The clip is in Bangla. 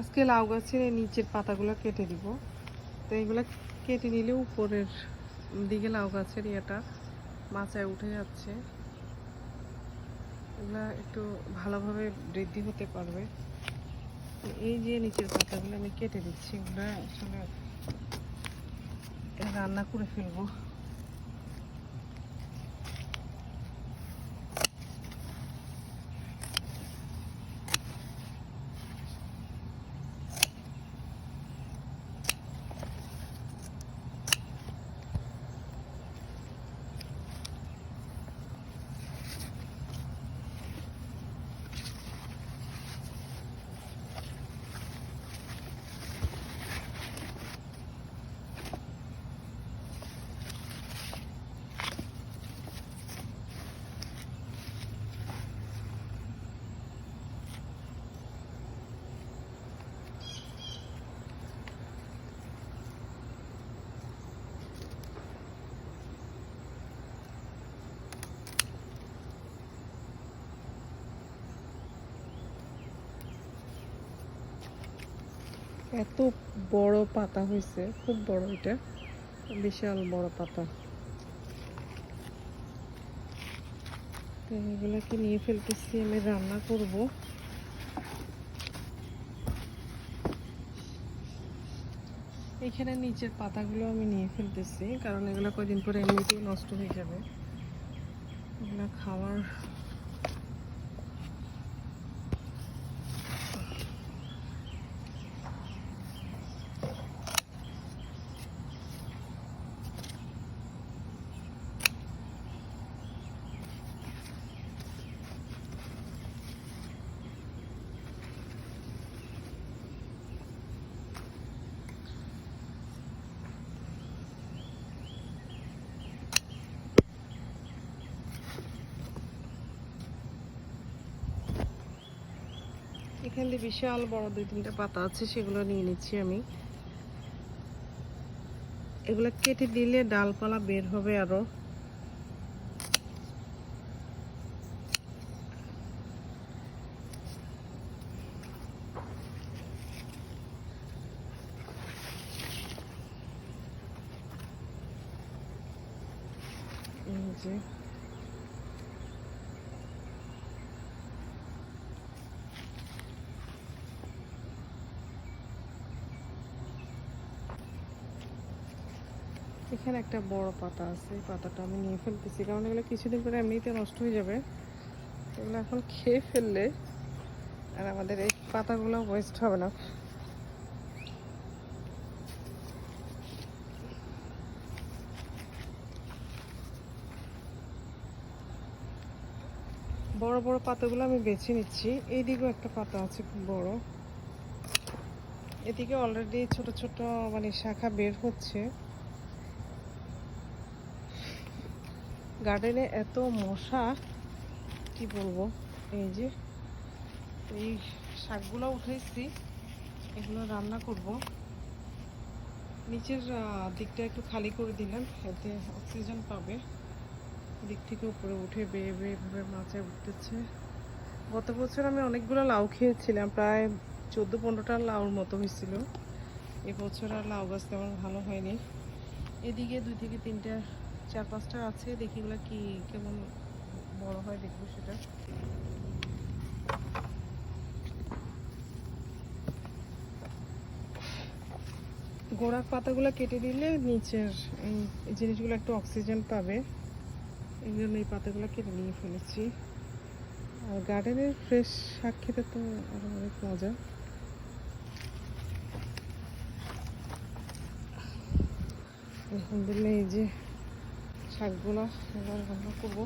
আজকে লাউ গাছের নিচের পাতাগুলো কেটে দিব। তো এইগুলো কেটে নিলে উপরের দিকে লাউ গাছের ইয়েটা মাচায় উঠে যাচ্ছে। এগুলা একটু ভালোভাবে বৃদ্ধি হতে পারবে। এই যে নিচের পাতাগুলো আমি কেটে দিচ্ছি এগুলো আসলে রান্না করে ফেলব। এত বড় পাতা হয়েছে, খুব বড় এটা, বিশাল বড় পাতা। তো এগুলোকে নিয়ে ফেলতেছি, আমি রান্না করব। এখানে নিচের পাতাগুলো আমি নিয়ে ফেলতেছি, কারণ এগুলো কয়দিন পরে এমনিতেই নষ্ট হয়ে যাবে। এগুলো খাওয়ার দিয়ে বিশাল বড় দুই তিনটা পাতা আছে, সেগুলো নিয়ে নিচ্ছি আমি। এগুলো কেটে দিলে ডালপালা বের হবে আরও। এই যে এখানে একটা বড় পাতা আছে পাতাটা আমি নিয়ে ফেলতেছি, কারণ এগুলো কিছুদিন পরে এমনিতে নষ্ট হয়ে যাবে। এগুলো এখন খেয়ে ফেললে আর আমাদের এই পাতাগুলো ওয়েস্ট হবে না। বড় বড় পাতাগুলো আমি বেছে নিচ্ছি। এইদিকেও একটা পাতা আছে, খুব বড়। এদিকে অলরেডি ছোট ছোট মানে শাখা বের হচ্ছে। গার্ডেনে এত মশা, কি বলব? এই যে, এই শাকগুলো উঠাইছি, এগুলো রান্না করব। নিচের দিকটা একটু খালি করে দিলাম এতে অক্সিজেন পাবে। দিক থেকে উপরে উঠে বেয়ে বেয়ে এভাবে মাচায় উঠতেছে। গত বছর আমি অনেকগুলো লাউ খেয়েছিলাম, প্রায় চোদ্দ পনেরোটা লাউর মতো হয়েছিল। এবছর আর লাউ গাছ তেমন ভালো হয়নি। এদিকে দুই থেকে তিনটা চার পাঁচটা আছে, দেখি এগুলো কি, কেমন বড় হয় দেখব সেটা। গোড়ার পাতাগুলো কেটে দিলে নিচের এই জিনিসগুলো একটু অক্সিজেন পাবে। এই জন্য এই পাতাগুলো কেটে নিয়ে ফেলেছি। আর গার্ডেনের ফ্রেশ শাক খেতে তো আরও অনেক মজা। আলহামদুলিল্লাহ, এই যে শাকগুলো এবার রান্না করব